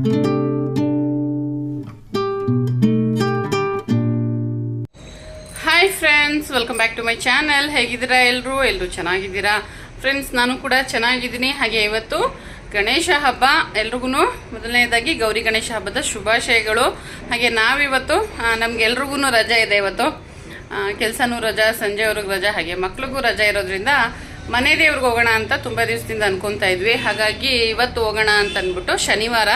Hi friends welcome back to my channel ಹೇಗಿದ್ದೀರಾ ಎಲ್ಲರೂ ಎಲ್ಲರೂ ಚೆನ್ನಾಗಿದ್ದೀರಾ? ಫ್ರೆಂಡ್ಸ್ ನಾನು ಕೂಡ ಚೆನ್ನಾಗಿದ್ದೀನಿ. ಹಾಗೆ ಇವತ್ತು ಗಣೇಶ ಹಬ್ಬ ಎಲ್ರಿಗೂ ಮೊದಲನೇದಾಗಿ ಗೌರಿ ಗಣೇಶ ಹಬ್ಬದ ಶುಭಾಶಯಗಳು. ಹಾಗೆ ನಾವಿವತ್ತು ನಮ್ಗೆಲ್ರಿಗೂ ರಜೆ ಇದೆ ಇವತ್ತು. ಕೆಲಸನೂ ರಜಾ, ಸಂಜೆವರೆಗೂ ರಜಾ, ಹಾಗೆ ಮಕ್ಳಿಗೂ ರಜಾ ಇರೋದ್ರಿಂದ ಮನೆ ದೇವ್ರಿಗೆ ಹೋಗೋಣ ಅಂತ ತುಂಬ ದಿವಸದಿಂದ ಅನ್ಕೊತಾ ಇದ್ವಿ. ಹಾಗಾಗಿ ಇವತ್ತು ಹೋಗೋಣ ಅಂತ ಅಂದ್ಬಿಟ್ಟು ಶನಿವಾರ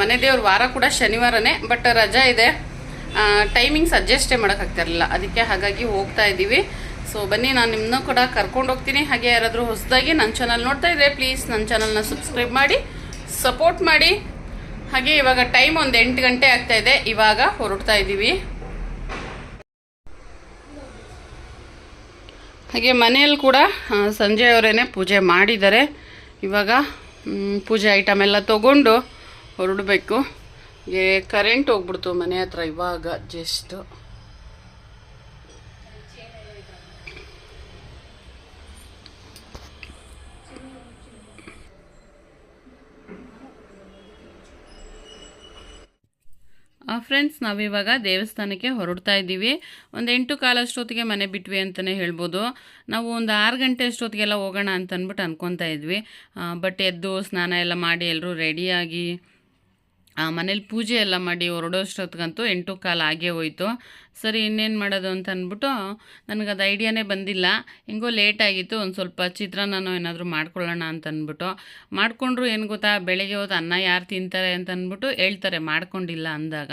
ಮನೆ ದೇವ್ರ ವಾರ ಕೂಡ ಶನಿವಾರನೇ, ಬಟ್ ರಜಾ ಇದೆ. ಟೈಮಿಂಗ್ಸ್ ಅಡ್ಜಸ್ಟೇ ಮಾಡೋಕ್ಕಾಗ್ತಿರಲಿಲ್ಲ ಅದಕ್ಕೆ ಹಾಗಾಗಿ ಹೋಗ್ತಾ ಇದ್ದೀವಿ. ಸೊ ಬನ್ನಿ, ನಾನು ನಿಮ್ಮನ್ನು ಕೂಡ ಕರ್ಕೊಂಡು ಹೋಗ್ತೀನಿ. ಹಾಗೆ ಯಾರಾದರೂ ಹೊಸದಾಗಿ ನನ್ನ ಚಾನಲ್ ನೋಡ್ತಾ ಇದ್ದರೆ ಪ್ಲೀಸ್ ನನ್ನ ಚಾನಲ್ನ ಸಬ್ಸ್ಕ್ರೈಬ್ ಮಾಡಿ ಸಪೋರ್ಟ್ ಮಾಡಿ. ಹಾಗೆ ಇವಾಗ ಟೈಮ್ ಒಂದು ಎಂಟು ಗಂಟೆ ಆಗ್ತಾ ಇದೆ. ಇವಾಗ ಹೊರಡ್ತಾ ಇದ್ದೀವಿ. ಹಾಗೆ ಮನೆಯಲ್ಲಿ ಕೂಡ ಸಂಜೆಯವರೇನೆ ಪೂಜೆ ಮಾಡಿದ್ದಾರೆ. ಇವಾಗ ಪೂಜೆ ಐಟಮ್ ಎಲ್ಲ ತೊಗೊಂಡು ಹೊರಡಬೇಕು. ಏ ಕರೆಂಟ್ ಹೋಗ್ಬಿಡ್ತು ಮನೆ ಹತ್ರ ಇವಾಗ ಜಸ್ಟ್ ಫ್ರೆಂಡ್ಸ್ ನಾವಿವಾಗ ದೇವಸ್ಥಾನಕ್ಕೆ ಹೊರಡ್ತಾ ಇದ್ದೀವಿ. ಒಂದು ಎಂಟು ಕಾಲಷ್ಟೊತ್ತಿಗೆ ಮನೆ ಬಿಟ್ವಿ ಅಂತಲೇ ಹೇಳ್ಬೋದು. ನಾವು ಒಂದು ಆರು ಗಂಟೆ ಅಷ್ಟೊತ್ತಿಗೆಲ್ಲ ಹೋಗೋಣ ಅಂತ ಅಂದ್ಬಿಟ್ಟು ಅನ್ಕೊತಾ ಇದ್ವಿ. ಬಟ್ ಎದ್ದು, ಸ್ನಾನ ಎಲ್ಲ ಮಾಡಿ ಎಲ್ಲರೂ ರೆಡಿಯಾಗಿ ಮನೇಲಿ ಪೂಜೆ ಎಲ್ಲ ಮಾಡಿ ಹೊರಡೋಷ್ಟೊತ್ತಿಗಂತೂ ಎಂಟು ಕಾಲು ಆಗೇ ಹೋಯ್ತು. ಸರಿ ಇನ್ನೇನು ಮಾಡೋದು ಅಂತ ಅಂದ್ಬಿಟ್ಟು ನನಗದು ಐಡಿಯಾನೇ ಬಂದಿಲ್ಲ. ಹೆಂಗೋ ಲೇಟ್ ಆಗಿತ್ತು ಒಂದು ಸ್ವಲ್ಪ ಚಿತ್ರಾನ್ನನೋ ಏನಾದರೂ ಮಾಡ್ಕೊಳ್ಳೋಣ ಅಂತ ಅಂದ್ಬಿಟ್ಟು. ಮಾಡಿಕೊಂಡ್ರು ಏನು ಗೊತ್ತಾ ಬೆಳಗ್ಗೆ ಹೋದ ಅನ್ನ ಯಾರು ತಿಂತಾರೆ ಅಂತ ಅಂದ್ಬಿಟ್ಟು ಹೇಳ್ತಾರೆ ಮಾಡ್ಕೊಂಡಿಲ್ಲ ಅಂದಾಗ.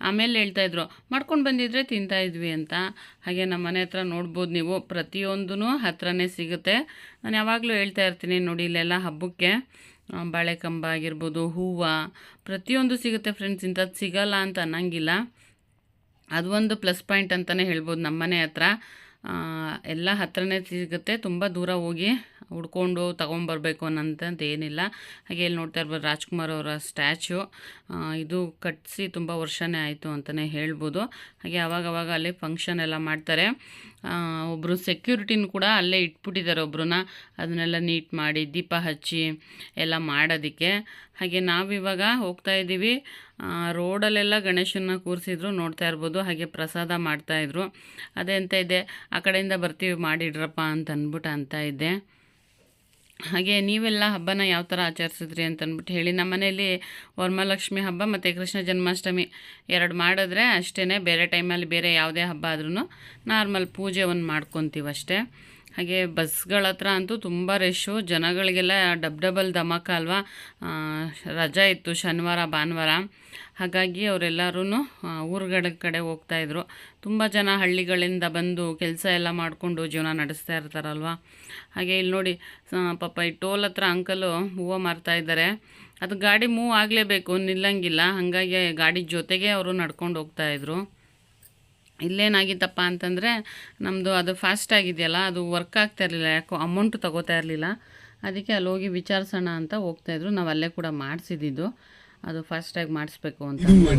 ಆಮೇಲೆ ಹೇಳ್ತಾಯಿದ್ರು ಮಾಡ್ಕೊಂಡು ಬಂದಿದ್ರೆ ತಿಂತಾಯಿದ್ವಿ ಅಂತ. ಹಾಗೆ ನಮ್ಮ ಮನೆ ಹತ್ರ ನೋಡ್ಬೋದು ನೀವು ಪ್ರತಿಯೊಂದೂ ಹತ್ರನೇ ಸಿಗುತ್ತೆ. ನಾನು ಯಾವಾಗಲೂ ಹೇಳ್ತಾ ಇರ್ತೀನಿ ನೋಡಿ ಇಲ್ಲೆಲ್ಲ ಹಬ್ಬಕ್ಕೆ. ಆ, ಬಾಳೆಕಂಬ ಆಗಿರ್ಬೋದು, ಹೂವು, ಪ್ರತಿಯೊಂದು ಸಿಗುತ್ತೆ ಫ್ರೆಂಡ್ಸ್ ಇಂಥದ್ದು ಸಿಗಲ್ಲ ಅಂತ ಅನ್ನಂಗಿಲ್ಲ. ಅದು ಒಂದು ಪ್ಲಸ್ ಪಾಯಿಂಟ್ ಅಂತಲೇ ಹೇಳ್ಬೋದು ನಮ್ಮ ಮನೆ ಹತ್ರ ಎಲ್ಲ ಹತ್ರನೇ ಸಿಗುತ್ತೆ, ತುಂಬ ದೂರ ಹೋಗಿ ಹುಡ್ಕೊಂಡು ತೊಗೊಂಬರ್ಬೇಕು ಅನ್ನೋಂಥದ್ದು ಏನಿಲ್ಲ. ಹಾಗೆ ಇಲ್ಲಿ ನೋಡ್ತಾ ಇರ್ಬೋದು ರಾಜ್ಕುಮಾರ್ ಅವರ ಸ್ಟ್ಯಾಚು ಇದು ಕಟ್ಟಿಸಿ ತುಂಬ ವರ್ಷನೇ ಆಯಿತು ಅಂತಲೇ ಹೇಳ್ಬೋದು. ಹಾಗೆ ಅವಾಗವಾಗ ಅಲ್ಲಿ ಫಂಕ್ಷನ್ ಎಲ್ಲ ಮಾಡ್ತಾರೆ. ಒಬ್ಬರು ಸೆಕ್ಯೂರಿಟಿನ ಕೂಡ ಅಲ್ಲೇ ಇಟ್ಬಿಟ್ಟಿದ್ದಾರೆ ಒಬ್ಬರನ್ನ ಅದನ್ನೆಲ್ಲ ನೀಟ್ ಮಾಡಿ ದೀಪ ಹಚ್ಚಿ ಎಲ್ಲ ಮಾಡೋದಕ್ಕೆ. ಹಾಗೆ ನಾವಿವಾಗ ಹೋಗ್ತಾ ಇದ್ದೀವಿ. ರೋಡಲ್ಲೆಲ್ಲ ಗಣೇಶನ ಕೂರಿಸಿದ್ರು, ನೋಡ್ತಾ ಇರ್ಬೋದು. ಹಾಗೆ ಪ್ರಸಾದ ಮಾಡ್ತಾಯಿದ್ರು ಅದೇ ಅಂತ ಇದೆ. ಆ ಕಡೆಯಿಂದ ಬರ್ತೀವಿ, ಮಾಡಿಡ್ರಪ್ಪ ಅಂತ ಅಂದ್ಬಿಟ್ಟು ಅಂತ ಇದ್ದೆ ಹಾಗೆ ನೀವೆಲ್ಲ ಹಬ್ಬನ ಯಾವ ಥರ ಆಚರಿಸಿದ್ರಿ ಅಂತಂದ್ಬಿಟ್ಟು ಹೇಳಿ. ನಮ್ಮ ಮನೆಯಲ್ಲಿ ವರಮಹಾಲಕ್ಷ್ಮಿ ಹಬ್ಬ ಮತ್ತು ಕೃಷ್ಣ ಜನ್ಮಾಷ್ಟಮಿ ಎರಡು ಮಾಡಿದ್ರೆ ಅಷ್ಟೇ ಬೇರೆ ಟೈಮಲ್ಲಿ ಬೇರೆ ಯಾವುದೇ ಹಬ್ಬ ಆದ್ರೂ ನಾರ್ಮಲ್ ಪೂಜೆ ಒಂದು ಮಾಡ್ಕೊತೀವಿ ಅಷ್ಟೇ ಹಾಗೆ ಬಸ್ಗಳ ಹತ್ರ ಅಂತೂ ತುಂಬ ರಶ್ಶು ಜನಗಳಿಗೆಲ್ಲ ಡಬ್ ಡಬಲ್ ಧಮಾಕ ಅಲ್ವಾ? ರಜಾ ಇತ್ತು ಶನಿವಾರ, ಭಾನುವಾರ. ಹಾಗಾಗಿ ಅವರೆಲ್ಲರೂ ಊರುಗಳ ಕಡೆ ಹೋಗ್ತಾಯಿದ್ರು ತುಂಬ ಜನ ಹಳ್ಳಿಗಳಿಂದ ಬಂದು ಕೆಲಸ ಎಲ್ಲ ಮಾಡಿಕೊಂಡು ಜೀವನ ನಡೆಸ್ತಾ ಇರ್ತಾರಲ್ವ? ಹಾಗೆ ಇಲ್ಲಿ ನೋಡಿ ಪಾಪ ಈ ಟೋಲ್ ಹತ್ರ ಅಂಕಲು ಹೂವು ಮಾರ್ತಾ ಇದ್ದಾರೆ. ಅದು ಗಾಡಿ ಮೂವ್ ಆಗಲೇಬೇಕು, ನಿಲ್ಲಂಗಿಲ್ಲ. ಹಾಗಾಗಿ ಗಾಡಿ ಜೊತೆಗೆ ಅವರು ನಡ್ಕೊಂಡು ಹೋಗ್ತಾಯಿದ್ರು ಇಲ್ಲೇನಾಗಿತ್ತಪ್ಪ ಅಂತಂದರೆ ನಮ್ಮದು ಅದು ಫಾಸ್ಟ್ ಆಗಿದೆಯಲ್ಲ ಅದು ವರ್ಕ್ ಆಗ್ತಾ ಇರಲಿಲ್ಲ ಯಾಕೋ ಅಮೌಂಟ್ ತಗೋತಾ ಇರಲಿಲ್ಲ. ಅದಕ್ಕೆ ಅಲ್ಲಿ ಹೋಗಿ ವಿಚಾರಿಸೋಣ ಅಂತ ಹೋಗ್ತಾಯಿದ್ರು ನಾವು ಅಲ್ಲೇ ಕೂಡ ಮಾಡಿಸಿದ್ದು ಅದು ಫಾಸ್ಟಾಗಿ ಮಾಡಿಸ್ಬೇಕು ಅಂತ. ಕೇಳ್ತಾ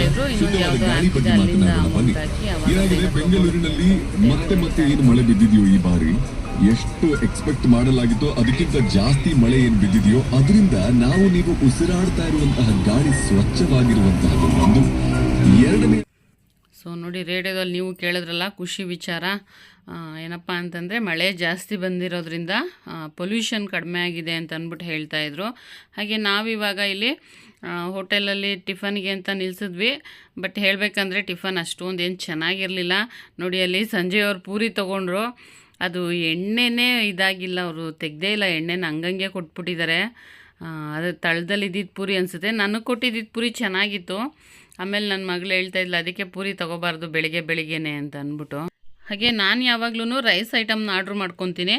ಇದ್ರು. ಇನ್ನೊಂದು ಯಾವುದೋ ಆಗ್ತಿದೆ ಅಲ್ಲಿಂದ ಅಮೌಂಟ್ ಹಾಕಿ ಅವಾಗ ಮತ್ತೆ ಏನು ಮಳೆ ಬಿದ್ದಿದೆಯೋ ಈ ಬಾರಿ? ಎಷ್ಟು ಎಕ್ಸ್ಪೆಕ್ಟ್ ಮಾಡಲಾಗಿತ್ತೋ ಅದಕ್ಕಿಂತ ಜಾಸ್ತಿ ಮಳೆ ಏನು ಬಿದ್ದಿದೆಯೋ ಅದರಿಂದ ನಾವು ನೀವು ಉಸಿರಾಡ್ತಾ ಇರುವಂತಹ ಗಾಳಿ ಸ್ವಚ್ಛವಾಗಿರುವಂತಹದ್ದು ಒಂದು. ಎರಡನೇ ಸೊ ನೋಡಿ, ರೇಡಿಯೋದಲ್ಲಿ ನೀವು ಕೇಳಿದ್ರಲ್ಲ, ಖುಷಿ ವಿಚಾರ. ಏನಪ್ಪ ಅಂತಂದರೆ, ಮಳೆ ಜಾಸ್ತಿ ಬಂದಿರೋದ್ರಿಂದ ಪೊಲ್ಯೂಷನ್ ಕಡಿಮೆ ಆಗಿದೆ ಅಂತ ಅಂದ್ಬಿಟ್ಟು ಹೇಳ್ತಾಯಿದ್ರು ಹಾಗೆ ನಾವಿವಾಗ ಇಲ್ಲಿ ಹೋಟೆಲಲ್ಲಿ ಟಿಫನ್ಗೆ ಅಂತ ನಿಲ್ಸಿದ್ವಿ. ಬಟ್ ಹೇಳಬೇಕಂದ್ರೆ, ಟಿಫನ್ ಅಷ್ಟೊಂದು ಏನು ಚೆನ್ನಾಗಿರಲಿಲ್ಲ. ನೋಡಿ, ಅಲ್ಲಿ ಸಂಜೆಯವ್ರು ಪೂರಿ ತೊಗೊಂಡ್ರು. ಅದು ಎಣ್ಣೆನೇ ಇದಾಗಿಲ್ಲ ಅವರು, ತೆಗ್ದೇ ಇಲ್ಲ ಎಣ್ಣೆನ, ಹಂಗಂಗೆ ಕೊಟ್ಬಿಟ್ಟಿದ್ದಾರೆ. ಅದು ತಳದಲ್ಲಿ ಇದ್ದಿದ್ದು ಪೂರಿ ಅನಿಸುತ್ತೆ. ನನಗೆ ಕೊಟ್ಟಿದ್ದಿದ್ದು ಪೂರಿ ಚೆನ್ನಾಗಿತ್ತು. ಆಮೇಲೆ ನನ್ನ ಮಗಳು ಹೇಳ್ತಾ ಇದ್ಲು, ಅದಕ್ಕೆ ಪೂರಿ ತೊಗೋಬಾರ್ದು ಬೆಳಿಗ್ಗೆ ಬೆಳಿಗ್ಗೆನೆ ಅಂತ ಅಂದ್ಬಿಟ್ಟು. ಹಾಗೆ ನಾನು ಯಾವಾಗ್ಲೂ ರೈಸ್ ಐಟಮ್ನ ಆರ್ಡ್ರ್ ಮಾಡ್ಕೊತೀನಿ.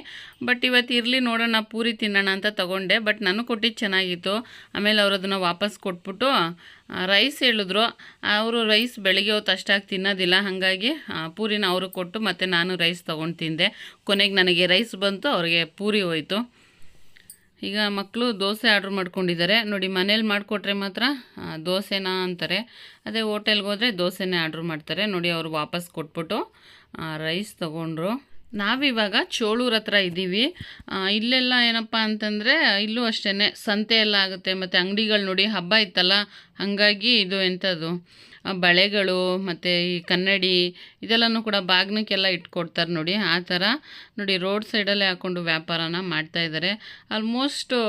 ಬಟ್ ಇವತ್ತು ಇರಲಿ ನೋಡೋಣ, ಪೂರಿ ತಿನ್ನೋಣ ಅಂತ ತೊಗೊಂಡೆ. ಬಟ್ ನಾನು ಕೊಟ್ಟಿದ್ದು ಚೆನ್ನಾಗಿತ್ತು. ಆಮೇಲೆ ಅವರು ಅದನ್ನು ವಾಪಸ್ ಕೊಟ್ಬಿಟ್ಟು ರೈಸ್ ಹೇಳಿದ್ರು. ಅವರು ರೈಸ್ ಬೆಳಗ್ಗೆ ಹೊತ್ತು ಅಷ್ಟಾಗಿ ತಿನ್ನೋದಿಲ್ಲ. ಹಾಗಾಗಿ ಪೂರಿನ ಅವರು ಕೊಟ್ಟು ಮತ್ತು ನಾನು ರೈಸ್ ತೊಗೊಂಡು ತಿಂದೆ. ಕೊನೆಗೆ ನನಗೆ ರೈಸ್ ಬಂತು, ಅವ್ರಿಗೆ ಪೂರಿ ಹೋಯಿತು. ಈಗ ಮಕ್ಕಳು ದೋಸೆ ಆರ್ಡ್ರ್ ಮಾಡ್ಕೊಂಡಿದ್ದಾರೆ. ನೋಡಿ, ಮನೇಲಿ ಮಾಡಿಕೊಟ್ರೆ ಮಾತ್ರ ದೋಸೆನಾ ಅಂತಾರೆ. ಅದೇ ಹೋಟೆಲ್ಗೆ ಹೋದರೆ ದೋಸೆನೇ ಆರ್ಡ್ರ್ ಮಾಡ್ತಾರೆ. ನೋಡಿ, ಅವರು ವಾಪಸ್ ಕೊಟ್ಬಿಟ್ಟು ರೈಸ್ ತೊಗೊಂಡ್ರು. ನಾವಿವಾಗ ಚೋಳೂರ್ ಹತ್ರ ಇದ್ದೀವಿ. ಇಲ್ಲೆಲ್ಲ ಏನಪ್ಪ ಅಂತಂದರೆ, ಇಲ್ಲೂ ಅಷ್ಟೇ ಸಂತೆ ಎಲ್ಲ ಆಗುತ್ತೆ. ಮತ್ತು ಅಂಗಡಿಗಳು ನೋಡಿ, ಹಬ್ಬ ಇತ್ತಲ್ಲ, ಹಾಗಾಗಿ ಇದು ಎಂಥದ್ದು ಬಳೆಗಳು ಮತ್ತು ಈ ಕನ್ನಡಿ ಇದೆಲ್ಲನೂ ಕೂಡ ಬಾಗ್ನಕ್ಕೆಲ್ಲ ಇಟ್ಕೊಡ್ತಾರೆ ನೋಡಿ. ಆ ಥರ ನೋಡಿ ರೋಡ್ ಸೈಡಲ್ಲೇ ಹಾಕ್ಕೊಂಡು ವ್ಯಾಪಾರನ ಮಾಡ್ತಾ ಇದ್ದಾರೆ. ಆಲ್ಮೋಸ್ಟು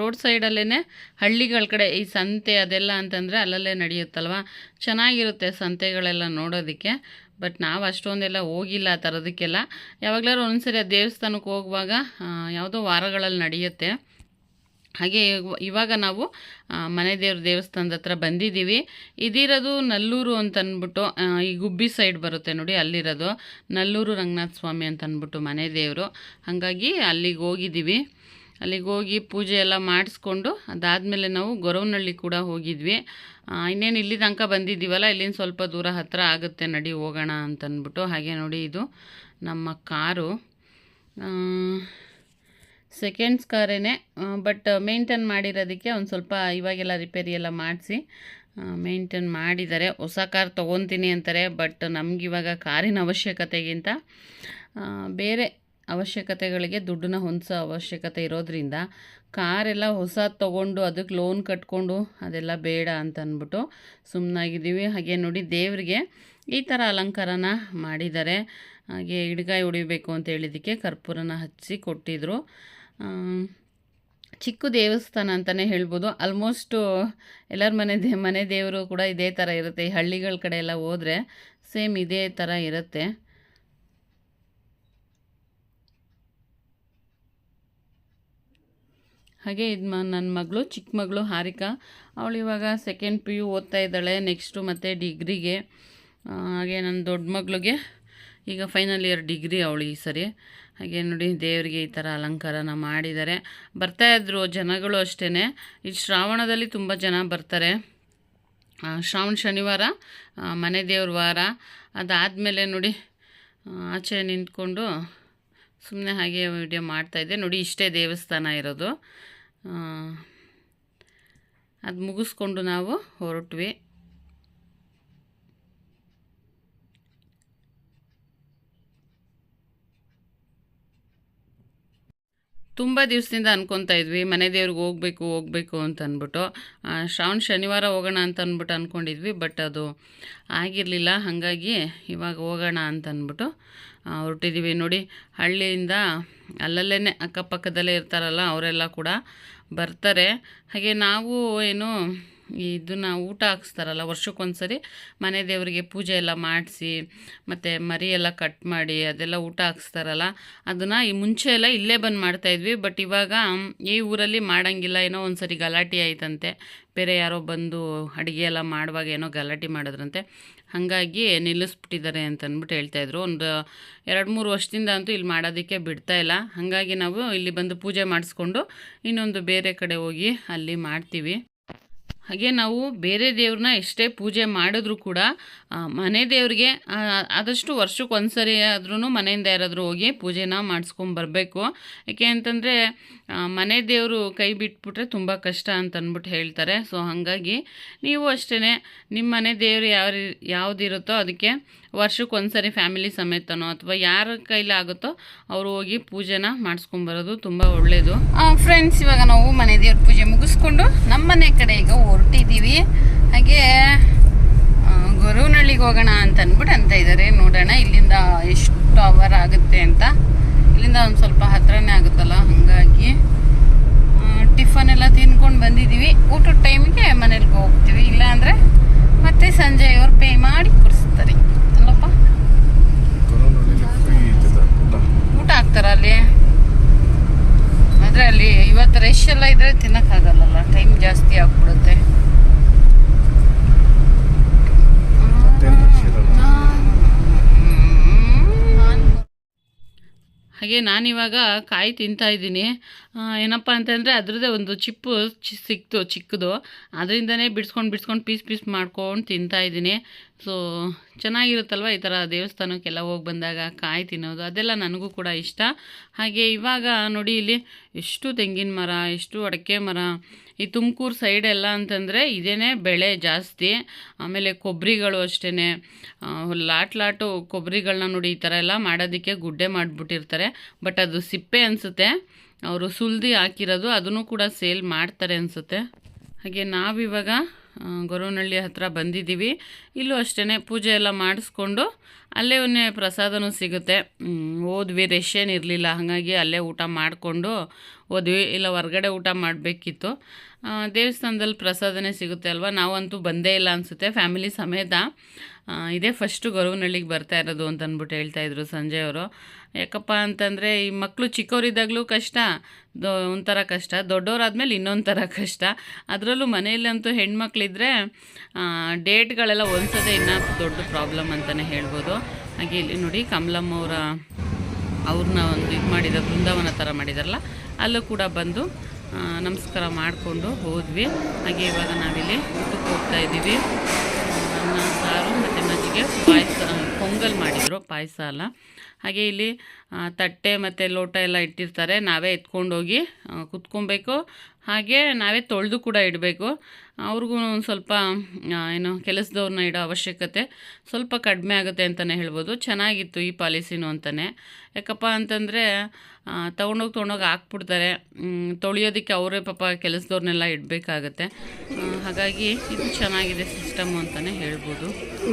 ರೋಡ್ ಸೈಡಲ್ಲೇ ಹಳ್ಳಿಗಳ ಕಡೆ ಈ ಸಂತೆ ಅದೆಲ್ಲ ಅಂತಂದರೆ ಅಲ್ಲಲ್ಲೇ ನಡೆಯುತ್ತಲ್ವ? ಚೆನ್ನಾಗಿರುತ್ತೆ ಸಂತೆಗಳೆಲ್ಲ ನೋಡೋದಕ್ಕೆ. ಬಟ್ ನಾವು ಅಷ್ಟೊಂದೆಲ್ಲ ಹೋಗಿಲ್ಲ ಆ ಥರದಕ್ಕೆಲ್ಲ. ಯಾವಾಗಲಾದ್ರೂ ಒಂದ್ಸರಿ ದೇವಸ್ಥಾನಕ್ಕೆ ಹೋಗುವಾಗ ಯಾವುದೋ ವಾರಗಳಲ್ಲಿ ನಡೆಯುತ್ತೆ. ಹಾಗೆ ಇವ- ಇವಾಗ ನಾವು ಮನೆದೇವ್ರ ಮನೆ ದೇವ್ರ ದೇವಸ್ಥಾನದ ಹತ್ರ ಬಂದಿದ್ದೀವಿ. ಇದಿರೋದು ನಲ್ಲೂರು ಅಂತ ಅಂದ್ಬಿಟ್ಟು ಈ ಗುಬ್ಬಿ ಸೈಡ್ ಬರುತ್ತೆ ನೋಡಿ ಅಲ್ಲಿರೋದು. ನಲ್ಲೂರು ರಂಗನಾಥ ಸ್ವಾಮಿ ಅಂತ ಅಂದ್ಬಿಟ್ಟು ಮನೆ ದೇವರು. ಹಾಗಾಗಿ ಅಲ್ಲಿಗೆ ಹೋಗಿದ್ದೀವಿ. ಅಲ್ಲಿಗೆ ಹೋಗಿ ಪೂಜೆ ಎಲ್ಲ ಮಾಡಿಸ್ಕೊಂಡು, ಅದಾದಮೇಲೆ ನಾವು ಗೊರವನಹಳ್ಳಿ ಕೂಡ ಹೋಗಿದ್ವಿ. ಇನ್ನೇನು ಇಲ್ಲಿ ತನಕ ಬಂದಿದ್ದೀವಲ್ಲ ಇಲ್ಲಿಂದ ಸ್ವಲ್ಪ ದೂರ ಹತ್ತಿರ ಆಗುತ್ತೆ, ನಡಿ ಹೋಗೋಣ ಅಂತಂದ್ಬಿಟ್ಟು ಹಾಗೆ ನೋಡಿ ಇದು ನಮ್ಮ ಕಾರು. ಸೆಕೆಂಡ್ಸ್ ಕಾರೇ ಬಟ್ ಮೇಂಟೈನ್ ಮಾಡಿರೋದಕ್ಕೆ ಒಂದು ಸ್ವಲ್ಪ ಇವಾಗೆಲ್ಲ ರಿಪೇರಿ ಎಲ್ಲ ಮಾಡಿಸಿ ಮೇಂಟೈನ್ ಮಾಡಿದ್ದಾರೆ ಹೊಸ ಕಾರ್ ತೊಗೊತೀನಿ ಅಂತಾರೆ ಬಟ್ ನಮಗಿವಾಗ ಕಾರಿನ ಅವಶ್ಯಕತೆಗಿಂತ ಬೇರೆ ಅವಶ್ಯಕತೆಗಳಿಗೆ ದುಡ್ಡನ್ನ ಹೊಂದಿಸೋ ಅವಶ್ಯಕತೆ ಇರೋದ್ರಿಂದ ಕಾರೆಲ್ಲ ಹೊಸ ತೊಗೊಂಡು ಅದಕ್ಕೆ ಲೋನ್ ಕಟ್ಕೊಂಡು ಅದೆಲ್ಲ ಬೇಡ ಅಂತ ಅಂದ್ಬಿಟ್ಟು ಸುಮ್ಮನಾಗಿದ್ದೀವಿ ಹಾಗೆ ನೋಡಿ ದೇವರಿಗೆ ಈ ಥರ ಅಲಂಕಾರನ ಮಾಡಿದ್ದಾರೆ ಹಾಗೆ ಹಿಡ್ಗಾಯಿ ಹೊಡಿಬೇಕು ಅಂತ ಹೇಳಿದ್ದಕ್ಕೆ ಕರ್ಪೂರನ ಹಚ್ಚಿ ಕೊಟ್ಟಿದ್ರು. ಚಿಕ್ಕ ದೇವಸ್ಥಾನ ಅಂತಲೇ ಹೇಳ್ಬೋದು. ಆಲ್ಮೋಸ್ಟು ಎಲ್ಲರ ಮನೆ ದೇ, ಮನೆ ದೇವರು ಕೂಡ ಇದೇ ಥರ ಇರುತ್ತೆ. ಈ ಹಳ್ಳಿಗಳ ಕಡೆ ಎಲ್ಲ ಹೋದರೆ ಸೇಮ್ ಇದೇ ಥರ ಇರುತ್ತೆ. ಹಾಗೆ ಇದು ಮ ನನ್ನ ಮಗಳು ಚಿಕ್ಕ ಮಗಳು ಹಾರಿಕಾ, ಅವಳು ಇವಾಗ ಸೆಕೆಂಡ್ ಪಿ ಯು ಓದ್ತಾ ಇದ್ದಾಳೆ ನೆಕ್ಸ್ಟು ಮತ್ತು ಡಿಗ್ರಿಗೆ ಹಾಗೆ ನನ್ನ ದೊಡ್ಡ ಮಗಳಿಗೆ ಈಗ ಫೈನಲ್ ಇಯರ್ ಡಿಗ್ರಿ ಅವಳು ಈ ಸರಿ. ಹಾಗೆ ನೋಡಿ, ದೇವರಿಗೆ ಈ ಥರ ಅಲಂಕಾರನ ಮಾಡಿದ್ದಾರೆ. ಬರ್ತಾಯಿದ್ರು ಜನಗಳು ಅಷ್ಟೇ ಈ ಶ್ರಾವಣದಲ್ಲಿ ತುಂಬ ಜನ ಬರ್ತಾರೆ. ಶ್ರಾವಣ ಶನಿವಾರ ಮನೆ ದೇವ್ರ ವಾರ. ಅದಾದಮೇಲೆ ನೋಡಿ ಆಚೆ ನಿಂತ್ಕೊಂಡು ಸುಮ್ಮನೆ ಹಾಗೆ ವಿಡಿಯೋ ಮಾಡ್ತಾಯಿದ್ದೆ ನೋಡಿ, ಇಷ್ಟೇ ದೇವಸ್ಥಾನ ಇರೋದು. ಅದು ಮುಗಿಸ್ಕೊಂಡು ನಾವು ಹೊರಟ್ವಿ. ತುಂಬ ದಿವಸದಿಂದ ಅನ್ಕೊತಾ ಇದ್ವಿ, ಮನೆ ದೇವ್ರಿಗೆ ಹೋಗ್ಬೇಕು ಹೋಗ್ಬೇಕು ಅಂತ ಅಂದ್ಬಿಟ್ಟು ಶ್ರಾವಣ ಶನಿವಾರ ಹೋಗೋಣ ಅಂತ ಅಂದ್ಬಿಟ್ಟು ಅಂದ್ಕೊಂಡಿದ್ವಿ ಬಟ್ ಅದು ಆಗಿರಲಿಲ್ಲ, ಹಾಗಾಗಿ ಇವಾಗ ಹೋಗೋಣ ಅಂತ ಅಂದ್ಬಿಟ್ಟು ಹೊರಟಿದ್ದೀವಿ ನೋಡಿ, ಹಳ್ಳಿಯಿಂದ ಅಲ್ಲಲ್ಲೇ ಅಕ್ಕಪಕ್ಕದಲ್ಲೇ ಇರ್ತಾರಲ್ಲ, ಅವರೆಲ್ಲ ಕೂಡ ಬರ್ತಾರೆ. ಹಾಗೆ ನಾವು ಏನು ಇದನ್ನ ಊಟ ಹಾಕಿಸ್ತಾರಲ್ಲ, ವರ್ಷಕ್ಕೊಂದ್ಸರಿ ಮನೆ ದೇವರಿಗೆ ಪೂಜೆ ಎಲ್ಲ ಮಾಡಿಸಿ, ಮತ್ತು ಮರಿ ಎಲ್ಲ ಕಟ್ ಮಾಡಿ ಅದೆಲ್ಲ ಊಟ ಹಾಕಿಸ್ತಾರಲ್ಲ, ಅದನ್ನು ಈ ಮುಂಚೆ ಎಲ್ಲ ಇಲ್ಲೇ ಬಂದು ಮಾಡ್ತಾಯಿದ್ವಿ ಬಟ್ ಇವಾಗ ಈ ಊರಲ್ಲಿ ಮಾಡೋಂಗಿಲ್ಲ, ಏನೋ ಒಂದು ಸರಿ ಗಲಾಟೆ ಆಯ್ತಂತೆ. ಬೇರೆ ಯಾರೋ ಬಂದು ಅಡುಗೆ ಎಲ್ಲ ಮಾಡುವಾಗ ಏನೋ ಗಲಾಟೆ ಮಾಡಿದ್ರಂತೆ. ಹಾಗಾಗಿ ನಿಲ್ಲಿಸ್ಬಿಟ್ಟಿದ್ದಾರೆ ಅಂತಂದ್ಬಿಟ್ಟು ಹೇಳ್ತಾಯಿದ್ರು ಒಂದು ಎರಡು ಮೂರು ವರ್ಷದಿಂದ ಅಂತೂ ಇಲ್ಲಿ ಮಾಡೋದಕ್ಕೆ ಬಿಡ್ತಾ ಇಲ್ಲ. ಹಾಗಾಗಿ ನಾವು ಇಲ್ಲಿ ಬಂದು ಪೂಜೆ ಮಾಡಿಸ್ಕೊಂಡು ಇನ್ನೊಂದು ಬೇರೆ ಕಡೆ ಹೋಗಿ ಅಲ್ಲಿ ಮಾಡ್ತೀವಿ. ಹಾಗೆ ನಾವು ಬೇರೆ ದೇವ್ರನ್ನ ಎಷ್ಟೇ ಪೂಜೆ ಮಾಡಿದ್ರೂ ಕೂಡ ಮನೆ ದೇವ್ರಿಗೆ ಆದಷ್ಟು ವರ್ಷಕ್ಕೆ ಒಂದ್ಸರಿ ಆದ್ರೂ ಮನೆಯಿಂದ ಯಾರಾದರೂ ಹೋಗಿ ಪೂಜೆನ ಮಾಡಿಸ್ಕೊಂಬರ್ಬೇಕು ಯಾಕೆ ಅಂತಂದರೆ ಮನೆ ದೇವರು ಕೈ ಬಿಟ್ಬಿಟ್ರೆ ತುಂಬ ಕಷ್ಟ ಅಂತ ಅಂದ್ಬಿಟ್ಟು ಹೇಳ್ತಾರೆ. ಸೊ ಹಾಗಾಗಿ ನೀವು ಅಷ್ಟೇ ನಿಮ್ಮ ಮನೆ ದೇವರು ಯಾವ ಯಾವುದಿರುತ್ತೋ ಅದಕ್ಕೆ ವರ್ಷಕ್ಕೆ ಒಂದ್ಸರಿ ಫ್ಯಾಮಿಲಿ ಸಮೇತನೋ ಅಥವಾ ಯಾರ ಕೈಲಾಗುತ್ತೋ ಅವರು ಹೋಗಿ ಪೂಜೆನ ಮಾಡಿಸ್ಕೊಂಬರೋದು ತುಂಬ ಒಳ್ಳೆಯದು ಫ್ರೆಂಡ್ಸ್ ಇವಾಗ ನಾವು ಮನೆ ದೇವ್ರ ಪೂಜೆ ಮುಗಿಸ್ಕೊಂಡು ನಮ್ಮ ಮನೆ ಕಡೆ ಈಗ ಹೊರಟಿದ್ದೀವಿ ಹಾಗೆ ಗೊರವನಹಳ್ಳಿಗೆ ಹೋಗೋಣ ಅಂತ ಅಂದ್ಬಿಟ್ಟು ಅಂತ ಇದ್ದಾರೆ ನೋಡೋಣ ಇಲ್ಲಿಂದ ಎಷ್ಟು ಅವರ್ ಆಗುತ್ತೆ ಅಂತ. ಇಲ್ಲಿಂದ ಒಂದು ಸ್ವಲ್ಪ ಹತ್ರನೇ ಆಗುತ್ತಲ್ಲ, ಹಾಗಾಗಿ ಟಿಫನ್ ಎಲ್ಲ ತಿನ್ಕೊಂಡು ಬಂದಿದ್ದೀವಿ ಊಟದ ಟೈಮಿಗೆ ಮನೇಲಿ ಹೋಗ್ತೀವಿ. ಇಲ್ಲಾಂದರೆ ಮತ್ತೆ ಸಂಜೆ ಅವ್ರ ಪೇ ಮಾಡಿ ಕೊಡಿಸ್ತಾರೆ ಅಲ್ಲಪ್ಪ ಊಟ ಹಾಕ್ತಾರ ಅಲ್ಲಿ ಆದರೆ ಅಲ್ಲಿ ಇವತ್ತು ರಶ್ ಎಲ್ಲ ಇದ್ರೆ ತಿನ್ನಕ್ಕಾಗಲ್ಲಲ್ಲ ಟೈಮ್ ಜಾಸ್ತಿ ಆಗ್ಬಿಡುತ್ತೆ ಹಾಗೆ ನಾನಿವಾಗ ಕಾಯಿ ತಿಂತಾ ಇದ್ದೀನಿ. ಏನಪ್ಪ ಅಂತಂದರೆ ಅದರದ್ದೇ ಒಂದು ಚಿಪ್ಪು ಚಿ, ಸಿಕ್ತು, ಚಿಕ್ಕದು. ಅದರಿಂದನೇ ಬಿಡಿಸ್ಕೊಂಡು ಬಿಡಿಸ್ಕೊಂಡು ಪೀಸ್ ಪೀಸ್ ಮಾಡ್ಕೊಂಡು ತಿಂತಾಯಿದ್ದೀನಿ ಸೊ ಚೆನ್ನಾಗಿರುತ್ತಲ್ವ ಈ ಥರ ದೇವಸ್ಥಾನಕ್ಕೆಲ್ಲ ಹೋಗಿ ಬಂದಾಗ ಕಾಯಿ ತಿನ್ನೋದು? ಅದೆಲ್ಲ ನನಗೂ ಕೂಡ ಇಷ್ಟ. ಹಾಗೆ ಇವಾಗ ನೋಡಿ ಇಲ್ಲಿ ಎಷ್ಟು ತೆಂಗಿನ ಮರ, ಎಷ್ಟು ಅಡಕೆ ಮರ. ಈ ತುಮಕೂರು ಸೈಡೆಲ್ಲ ಅಂತಂದರೆ ಇದೇ ಬೆಳೆ ಜಾಸ್ತಿ. ಆಮೇಲೆ ಕೊಬ್ಬರಿಗಳು ಅಷ್ಟೇ ಲಾಟ್, ಲಾಟು ಕೊಬ್ಬರಿಗಳನ್ನ ನೋಡಿ ಈ ಥರ ಎಲ್ಲ ಮಾಡೋದಕ್ಕೆ ಗುಡ್ಡೆ ಮಾಡಿಬಿಟ್ಟಿರ್ತಾರೆ. ಬಟ್ ಅದು ಸಿಪ್ಪೆ ಅನಿಸುತ್ತೆ. ಅವರು ಸುಲ್ದಿ ಹಾಕಿರೋದು, ಅದನ್ನು ಕೂಡ ಸೇಲ್ ಮಾಡ್ತಾರೆ ಅನಿಸುತ್ತೆ. ಹಾಗೆ ನಾವಿವಾಗ ಗೊರವನಹಳ್ಳಿ ಹತ್ರ ಬಂದಿದ್ದೀವಿ. ಇಲ್ಲೂ ಅಷ್ಟೇ ಪೂಜೆ ಎಲ್ಲ ಮಾಡಿಸ್ಕೊಂಡು ಅಲ್ಲೇ ಒಂದೇ ಪ್ರಸಾದನೂ ಸಿಗುತ್ತೆ. ಹೋದ್ವಿ ರಶ್ ಏನಿರಲಿಲ್ಲ ಹಾಗಾಗಿ ಅಲ್ಲೇ ಊಟ ಮಾಡಿಕೊಂಡು ಹೋದ್ವಿ ಇಲ್ಲ, ಹೊರಗಡೆ ಊಟ ಮಾಡಬೇಕಿತ್ತು. ದೇವಸ್ಥಾನದಲ್ಲಿ ಪ್ರಸಾದನೇ ಸಿಗುತ್ತೆ ಅಲ್ವಾ? ನಾವಂತೂ ಬಂದೇ ಇಲ್ಲ ಅನಿಸುತ್ತೆ. ಫ್ಯಾಮಿಲಿ ಸಮೇತ. ಇದೇ ಫಸ್ಟು ಗೊರವನಹಳ್ಳಿಗೆ ಬರ್ತಾ ಇರೋದು ಅಂತ ಅಂದ್ಬಿಟ್ಟು ಹೇಳ್ತಾಯಿದ್ರು ಸಂಜೆಯವರು ಯಾಕಪ್ಪ ಅಂತಂದರೆ ಈ ಮಕ್ಕಳು ಚಿಕ್ಕವರಿದ್ದಾಗಲೂ ಕಷ್ಟ, ದೊ, ಒಂಥರ ಕಷ್ಟ, ದೊಡ್ಡವರಾದ್ಮೇಲೆ ಇನ್ನೊಂದು ಥರ ಕಷ್ಟ. ಅದರಲ್ಲೂ ಮನೆಯಲ್ಲಂತೂ ಹೆಣ್ಮಕ್ಳಿದ್ರೆ ಡೇಟ್ಗಳೆಲ್ಲ ಒಂದ್ಸದೇ ಇನ್ನೂ ದೊಡ್ಡ ಪ್ರಾಬ್ಲಮ್ ಅಂತಲೇ ಹೇಳ್ಬೋದು. ಹಾಗೆ ಇಲ್ಲಿ ನೋಡಿ ಕಮಲಮ್ಮ ಅವರ ಅವ್ರನ್ನ ಒಂದು ಇದು ಮಾಡಿದ ಬೃಂದಾವನ ಥರ ಮಾಡಿದಾರಲ್ಲ, ಅಲ್ಲೂ ಕೂಡ ಬಂದು ನಮಸ್ಕಾರ ಮಾಡಿಕೊಂಡು ಹೋದ್ವಿ. ಹಾಗೆ ಇವಾಗ ನಾವಿಲ್ಲಿ ಊಟಕ್ಕೆ ಹೋಗ್ತಾ ಇದ್ದೀವಿ. ಮಜ್ಜಿಗೆ ಪಾಯಸ ಪೊಂಗಲ್ ಮಾಡಿದರು, ಪಾಯಸ ಅಲ್ಲ ಹಾಗೆ ಇಲ್ಲಿ ತಟ್ಟೆ ಮತ್ತು ಲೋಟ ಎಲ್ಲ ಇಟ್ಟಿರ್ತಾರೆ. ನಾವೇ ಎತ್ಕೊಂಡೋಗಿ ಕುತ್ಕೊಬೇಕು. ಹಾಗೆ ನಾವೇ ತೊಳೆದು ಕೂಡ ಇಡಬೇಕು. ಅವ್ರಿಗೂ ಒಂದು ಸ್ವಲ್ಪ ಏನು ಕೆಲಸದವ್ರನ್ನ ಇಡೋ ಅವಶ್ಯಕತೆ ಸ್ವಲ್ಪ ಕಡಿಮೆ ಆಗುತ್ತೆ ಅಂತಲೇ ಹೇಳ್ಬೋದು. ಚೆನ್ನಾಗಿತ್ತು ಈ ಪಾಲಿಸಿನೂ ಅಂತಲೇ ಯಾಕಪ್ಪ ಅಂತಂದರೆ ತೊಗೊಂಡೋಗಿ ತೊಗೊಂಡೋಗಿ ಹಾಕ್ಬಿಡ್ತಾರೆ. ತೊಳೆಯೋದಕ್ಕೆ ಅವರೇ ಪಾಪ ಕೆಲಸದವ್ರನ್ನೆಲ್ಲ ಇಡಬೇಕಾಗತ್ತೆ. ಹಾಗಾಗಿ ಇದು ಚೆನ್ನಾಗಿದೆ ಸಿಸ್ಟಮು ಅಂತಲೇ ಹೇಳ್ಬೋದು.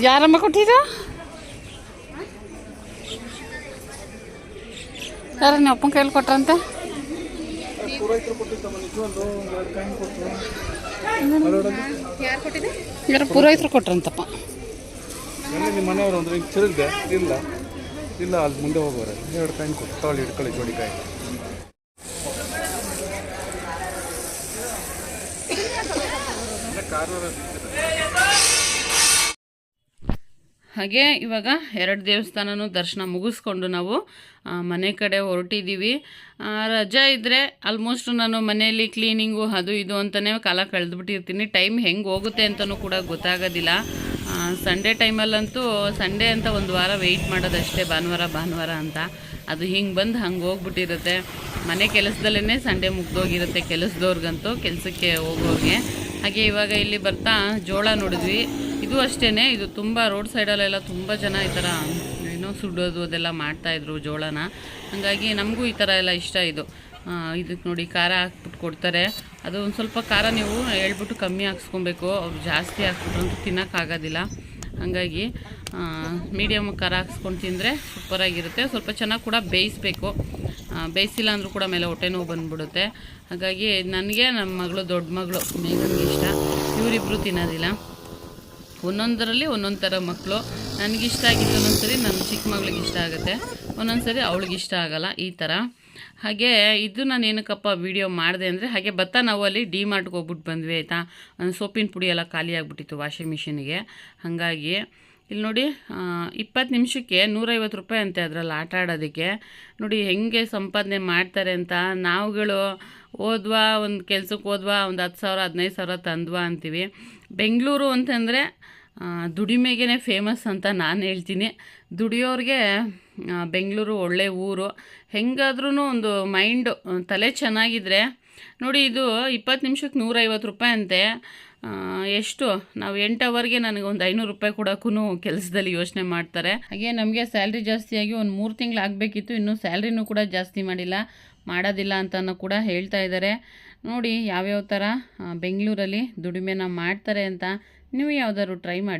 ಯಾರಮ್ಮ ಕೊಟ್ಟಿದ್ದು? ಯಾರನ್ನ ಅಪ್ಪನ ಕೈಯಲ್ಲಿ ಕೊಟ್ರಂತೆ? ಯಾರು ಪುರೋಹಿತರು ಕೊಟ್ರಂತಪ್ಪ. ನಿಮ್ಮ ಮನೆಯವರು ಅಂದ್ರೆ ಈಗ ತಿರುಗಿದೆ ಇಲ್ಲ. ಇಲ್ಲ ಅಲ್ಲಿ ಮುಂದೆ ಹೋಗೋರೆ. ಎರಡು ಕಾಯಿನ್ ಕೊಟ್ಟು ತಾಳಿ ಇಟ್ಕೊಳ್ಳಿ ಜೋಡಿ ಕಾಯಿ ಹಾಗೆ ಇವಾಗ ಎರಡು ದೇವಸ್ಥಾನನೂ ದರ್ಶನ ಮುಗಿಸ್ಕೊಂಡು ನಾವು ಮನೆ ಕಡೆ ಹೊರಟಿದ್ದೀವಿ. ರಜಾ ಇದ್ದರೆ ಆಲ್ಮೋಸ್ಟ್ ನಾನು ಮನೆಯಲ್ಲಿ ಕ್ಲೀನಿಂಗು ಅದು ಇದು ಅಂತಲೇ ಕಾಲ ಕಳೆದ್ಬಿಟ್ಟಿರ್ತೀನಿ. ಟೈಮ್ ಹೆಂಗೆ ಹೋಗುತ್ತೆ ಅಂತಲೂ ಕೂಡ ಗೊತ್ತಾಗೋದಿಲ್ಲ. ಸಂಡೇ ಟೈಮಲ್ಲಂತೂ ಸಂಡೇ ಅಂತ ಒಂದು ವಾರ ವೆಯ್ಟ್ ಮಾಡೋದಷ್ಟೇ, ಭಾನುವಾರ ಭಾನುವಾರ ಅಂತ. ಅದು ಹಿಂಗೆ ಬಂದು ಹಂಗೆ ಹೋಗ್ಬಿಟ್ಟಿರುತ್ತೆ. ಮನೆ ಕೆಲಸದಲ್ಲೇ ಸಂಡೇ ಮುಗ್ದೋಗಿರುತ್ತೆ, ಕೆಲಸದವ್ರಿಗಂತೂ ಕೆಲಸಕ್ಕೆ ಹೋಗೋಗೆ ಹಾಗೆ ಇವಾಗ ಇಲ್ಲಿ ಬರ್ತಾ ಜೋಳ ನೋಡಿದ್ವಿ. ಇದು ಅಷ್ಟೇ ಇದು ತುಂಬ ರೋಡ್ ಸೈಡಲ್ಲೆಲ್ಲ ತುಂಬ ಜನ ಈ ಥರ ಏನೋ ಸುಡೋದು ಅದೆಲ್ಲ ಮಾಡ್ತಾಯಿದ್ರು ಜೋಳನ. ಹಾಗಾಗಿ ನಮಗೂ ಈ ಥರ ಎಲ್ಲ ಇಷ್ಟ ಇದು. ಇದಕ್ಕೆ ನೋಡಿ ಖಾರ ಹಾಕ್ಬಿಟ್ಟು ಕೊಡ್ತಾರೆ. ಅದು ಒಂದು ಸ್ವಲ್ಪ ಖಾರ ನೀವು ಹೇಳ್ಬಿಟ್ಟು ಕಮ್ಮಿ ಹಾಕ್ಸ್ಕೊಬೇಕು. ಅವ್ರು ಜಾಸ್ತಿ ಹಾಕ್ಬಿಟ್ರಂತೂ ತಿನ್ನೋಕ್ಕಾಗೋದಿಲ್ಲ ಹಾಗಾಗಿ ಮೀಡಿಯಮ್ ಖಾರ ಹಾಕ್ಸ್ಕೊಂಡು ತಿಂದರೆ ಸೂಪರಾಗಿರುತ್ತೆ ಸ್ವಲ್ಪ ಚೆನ್ನಾಗಿ ಕೂಡ ಬೇಯಿಸ್ಬೇಕು. ಬೇಯಿಸಿಲ್ಲ ಅಂದರೂ ಕೂಡ ಮೇಲೆ ಹೊಟ್ಟೆ ನೋವು ಬಂದುಬಿಡುತ್ತೆ. ಹಾಗಾಗಿ ನನಗೆ ನಮ್ಮ ಮಗಳು, ದೊಡ್ಡ ಮಗಳು, ಮೇಘನ್ಗೆ ಇಷ್ಟ. ಇವರಿಬ್ಬರು ತಿನ್ನೋದಿಲ್ಲ. ಒಂದೊಂದರಲ್ಲಿ ಒಂದೊಂದು ಥರ ಮಕ್ಕಳು. ನನಗಿಷ್ಟ ಆಗಿದ್ದು ಒಂದೊಂದು ಸರಿ ನನ್ನ ಚಿಕ್ಕ ಮಗಳಿಗೆ ಇಷ್ಟ ಆಗುತ್ತೆ. ಒಂದೊಂದು ಸರಿ ಅವಳಿಗೆ ಇಷ್ಟ ಆಗಲ್ಲ ಈ ಥರ. ಹಾಗೆ ಇದು ನಾನು ಏನಕ್ಕಪ್ಪ ವೀಡಿಯೋ ಮಾಡಿದೆ ಅಂದರೆ ಹಾಗೆ ಭತ್ತ ನಾವು ಅಲ್ಲಿ ಡಿ ಮಾರ್ಟ್ಗೆ ಹೋಗ್ಬಿಟ್ಟು ಬಂದ್ವಿ ಆಯಿತಾ? ಸೋಪಿನ ಪುಡಿ ಎಲ್ಲ ಖಾಲಿ ಆಗಿಬಿಟ್ಟಿತ್ತು ವಾಷಿಂಗ್ ಮಿಷಿನಿಗೆ ಹಾಗಾಗಿ ಇಲ್ಲಿ ನೋಡಿ ಇಪ್ಪತ್ತು ನಿಮಿಷಕ್ಕೆ ನೂರೈವತ್ತು ರೂಪಾಯಿ ಅಂತೆ ಅದರಲ್ಲಿ ಆಟ ಆಡೋದಕ್ಕೆ. ನೋಡಿ, ಹೆಂಗೆ ಸಂಪಾದನೆ ಮಾಡ್ತಾರೆ ಅಂತ. ನಾವುಗಳು ಓದ್ವಾ, ಒಂದು ಕೆಲ್ಸಕ್ಕೆ ಹೋದ್ವಾ ಒಂದು ಹತ್ತು ಸಾವಿರ, ಹದಿನೈದು ಸಾವಿರ ತಂದ್ವಾ ಅಂತೀವಿ. ಬೆಂಗಳೂರು ಅಂತಂದರೆ ದುಡಿಮೆಗೇ ಫೇಮಸ್ ಅಂತ ನಾನು ಹೇಳ್ತೀನಿ. ದುಡಿಯೋರಿಗೆ ಬೆಂಗಳೂರು ಒಳ್ಳೆ ಊರು. ಹೆಂಗಾದ್ರೂ ಒಂದು ಮೈಂಡು ತಲೆ ಚೆನ್ನಾಗಿದ್ರೆ ನೋಡಿ, ಇದು ಇಪ್ಪತ್ತು ನಿಮಿಷಕ್ಕೆ ನೂರೈವತ್ತು ರೂಪಾಯಿ ಅಂತೆ. ಎಷ್ಟು? ನಾವು ಎಂಟು ಅವರ್ಗೆ ನನಗೆ ಒಂದು ಐನೂರು ರೂಪಾಯಿ ಕೊಡೋಕ್ಕೂ ಕೆಲಸದಲ್ಲಿ ಯೋಚನೆ ಮಾಡ್ತಾರೆ. ಹಾಗೆ ನಮಗೆ ಸ್ಯಾಲ್ರಿ ಜಾಸ್ತಿಯಾಗಿ ಒಂದು ಮೂರು ತಿಂಗಳು ಆಗಬೇಕಿತ್ತು. ಇನ್ನೂ ಸ್ಯಾಲ್ರಿನೂ ಕೂಡ ಜಾಸ್ತಿ ಮಾಡಿಲ್ಲ, ಮಾಡೋದಿಲ್ಲ ಅಂತಲೂ ಕೂಡ ಹೇಳ್ತಾ ಇದ್ದಾರೆ ನೋಡಿ, ಯಾವ್ಯಾವ ಥರ ಬೆಂಗಳೂರಲ್ಲಿ ದುಡಿಮೆನ ಮಾಡ್ತಾರೆ ಅಂತ ನೀವು ಯಾವ್ದಾದ್ರು ಟ್ರೈ ಮಾಡಿ.